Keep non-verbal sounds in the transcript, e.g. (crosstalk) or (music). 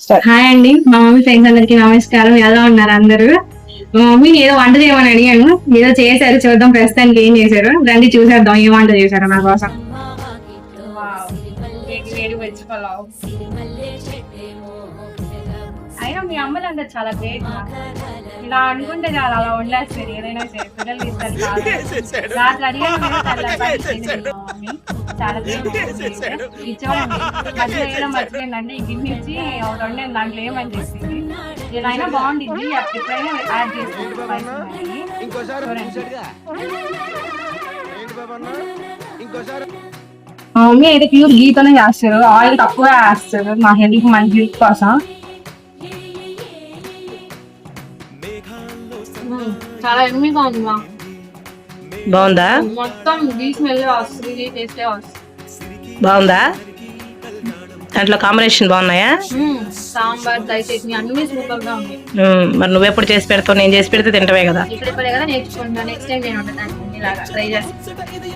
Hi అండి మా mummy friends అందరికి నమస్కారం. ఎలా ఉన్నారు అందరూ? మా మమ్మీ ఏదో వంట చేయమని అడిగాను. ఏదో చేశారు చూద్దాం ప్రస్తుతానికి ఏం చేశారు. రండి చూసేద్దాం ఏం వంట చేశారు నా కోసం. అయినా మీ అమ్మలు అందరు చాలా గ్రేట్ ఇలా అనుకుంటే చాలా అలా ఉండేస్తారు ఏదైనా సరే. పిల్లలు ఇస్తారు కాదు. (laughs) రాత్రి అడిగాను. చాలా మధ్యలో వేయడం మర్చిపోయిందండి ఈ గిన్నె ఇచ్చి ఒకటి వండాను దాంట్లో ఏమని బాగుంటుంది అప్పుడు ఎప్పుడైనా యాడ్ మమ్మీ అయితే ప్యూర్ గీతోనే చేస్తారు. ఆయిల్ తక్కువ వేస్తారు. మా హెల్త్ హెల్త్ కోసం. చాలా ఎమ్మిగా ఉంది మా బాగుందా? మొత్తం గీ స్మెల్ వస్తుంది టేస్టే వస్తుంది. బాగుందా? దాంట్లో కాంబినేషన్ బాగున్నాయా. సాంబార్ దయ చట్నీ అన్ని సూపర్గా ఉంది. మరి నువ్వెప్పుడు చేసి పెడతావు నేను చేసి పెడితే తింటవే కదా? ఇప్పుడు ఇప్పుడే కదా నేర్చుకుంటున్నా. నెక్స్ట్ టైం నేను వండుతాను ఇలాగా ట్రై చేస్తాను